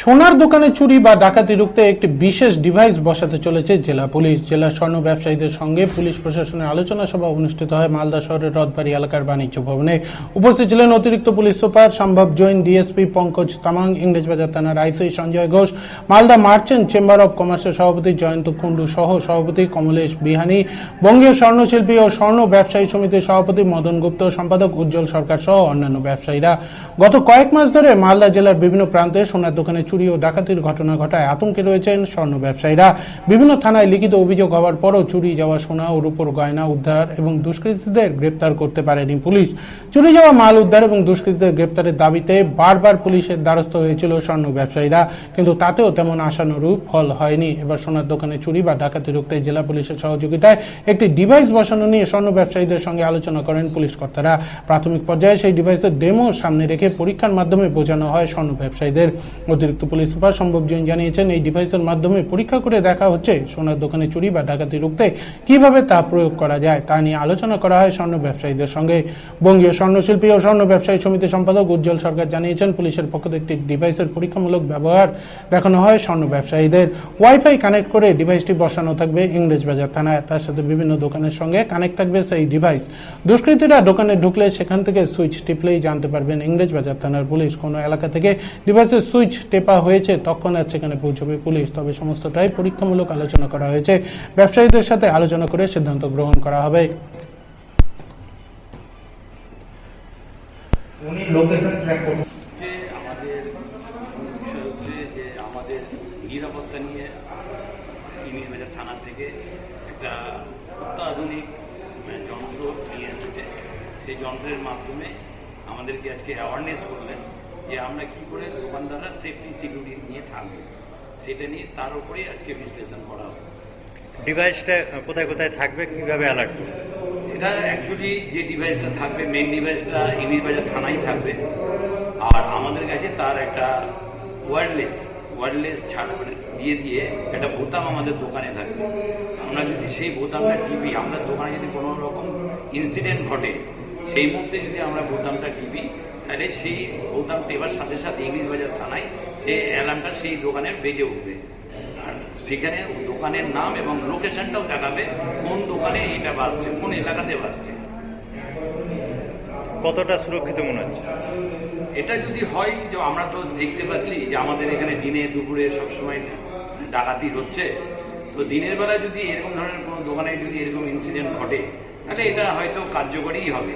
সোনার দোকানে চুরি বা ডাকাতি রুখতে একটি বিশেষ ডিভাইস বসাতে চলেছে জেলা পুলিশ। জেলার স্বর্ণ ব্যবসায়ীদের সঙ্গে পুলিশ প্রশাসনের আলোচনা সভা অনুষ্ঠিত হয় মালদা শহরের রথবাড়ি এলাকার বাণিজ্য ভবনে। উপস্থিত ছিলেন অতিরিক্ত police super Sambhav Jain DSP Pankaj Tamang, Englishbazar থানার IC Sanjay Ghosh, Malda merchant chamber of কমার্সের সভাপতি জয়ন্ত কুণ্ডু সহ সভাপতি কমলেশ বিহানি, বঙ্গীয় স্বর্ণশিল্পী ও স্বর্ণ ব্যবসায়ী সমিতির সভাপতি মদন গুপ্ত, সম্পাদক উজ্জ্বল সরকার সহ অন্যান্য ব্যবসায়ীরা। গত কয়েক মাস ধরে মালদা জেলার বিভিন্ন প্রান্তে সোনার দোকানে চুরি ও ডাকাতির ঘটনা ঘটায় আতঙ্কে রয়েছেন স্বর্ণ ব্যবসায়ীরা। বিভিন্ন থানায় লিখিত অভিযোগ হওয়ার পরও চুরি যাওয়া সোনা ও রূপর গয়না উদ্ধার এবং দুষ্কৃতীদের গ্রেপ্তার করতে পারেনি পুলিশ। চুরি যাওয়া মাল উদ্ধার এবং দুষ্কৃতীদের গ্রেপ্তারের দাবিতে বারবার পুলিশের দ্বারস্থ হয়েছিল স্বর্ণ ব্যবসায়ীরা, কিন্তু তাতেও তেমন আশানুরূপ ফল হয়নি। এবার সোনার দোকানে চুরি বা ডাকাতি রুখতে জেলা পুলিশের সহযোগিতায় একটি ডিভাইস বসানো নিয়ে স্বর্ণ ব্যবসায়ীদের সঙ্গে আলোচনা করেন পুলিশ কর্তারা। প্রাথমিক পর্যায়ে সেই ডিভাইসের ডেমো সামনে রেখে পরীক্ষার মাধ্যমে বোঝানো হয় স্বর্ণ ব্যবসায়ীদের। অতিরিক্ত পুলিশ সুপার সম্ভব জৈন জানিয়েছেন, এই ডিভাইসের মাধ্যমে পরীক্ষা করে দেখা হচ্ছে সোনার দোকানে চুরি বা ডাকাতি রুখতে কীভাবে তা প্রয়োগ করা যায়, তা নিয়ে আলোচনা করা হয় স্বর্ণ ব্যবসায়ীদের সঙ্গে। বঙ্গীয় স্বর্ণশিল্পী ও স্বর্ণ ব্যবসায়ী সমিতির সম্পাদক উজ্জ্বল সরকার জানিয়েছেন, পুলিশের পক্ষ থেকে একটি ডিভাইসের পরীক্ষামূলক ব্যবহার দেখানো হয় স্বর্ণ ব্যবসায়ীদের। ওয়াইফাই কানেক্ট করে ডিভাইসটি বসানো থাকবে ইংরেজ বাজার থানায়, তার সাথে বিভিন্ন দোকানের সঙ্গে কানেক্ট থাকবে সেই ডিভাইস দুষ্কৃতীরা দোকানে ঢুকলে সেখান থেকে সুইচ টিপলেই জানতে পারবেন, ইংরেজ বাজার থানার পুলিশ কোনো এলাকা থেকে ডিভাইসের সুইচ টেপা হয়েছে তৎক্ষণাৎ সেখানে পৌঁছবে পুলিশ। তবে সমস্তটাই পরীক্ষামূলক আলোচনা করা হয়েছে। ব্যবসায়ীদের সাথে আলোচনা করে সিদ্ধান্ত গ্রহণ করা হবে। উনি লোকেশন ট্র্যাক করুন। যে আমাদের বিষয় হচ্ছে যে আমাদের নিরাপত্তা নিয়ে ইমিরবাজার থানা থেকে একটা অত্যাধুনিক মানে যন্ত্র নিয়ে এসেছে। সেই যন্ত্রের মাধ্যমে আমাদেরকে আজকে অ্যাওয়ারনেস করলেন। যে আমরা কি করে দোকানদাররা সেফটি সিকিউরিটি নিয়ে থাকবে সেটা নিয়ে তার উপরেই আজকে বিশ্লেষণ করা হবে। ডিভাইসটা কোথায় কোথায় থাকবে কীভাবে অ্যালার্ট করবে? এটা অ্যাকচুয়ালি যে ডিভাইসটা থাকবে মেন ডিভাইসটা এমির বাজার থানায় থাকবে। আর আমাদের কাছে তার একটা ওয়্যারলেস ওয়্যারলেস ছাড়া মানে দিয়ে দিয়ে একটা বোতাম আমাদের দোকানে থাকবে। আমরা যদি সেই বোতামটা টিপি আমরা দোকানে যদি কোনো রকম ইনসিডেন্ট ঘটে সেই মুহূর্তে যদি আমরা বোতামটা টিপি তাহলে সেই বোতাম দেবার সাথে সাথে ইংলিশ বাজার থানায় সেই অ্যালার্মটা সেই দোকানে বেজে উঠবে। আর সেখানে দোকানের নাম এবং লোকেশনটাও দেখাবে কোন দোকানে এটা বাসছে কোন এলাকাতে বাসছে কতটা সুরক্ষিত মনে হচ্ছে? এটা যদি হয় যে আমরা তো দেখতে পাচ্ছি যে আমাদের এখানে দিনে দুপুরে সবসময় ডাকাতি হচ্ছে তো দিনের বেলা যদি এরকম ধরনের কোনো দোকানে যদি এরকম ইনসিডেন্ট ঘটে তাহলে এটা হয়তো কার্যকরীই হবে।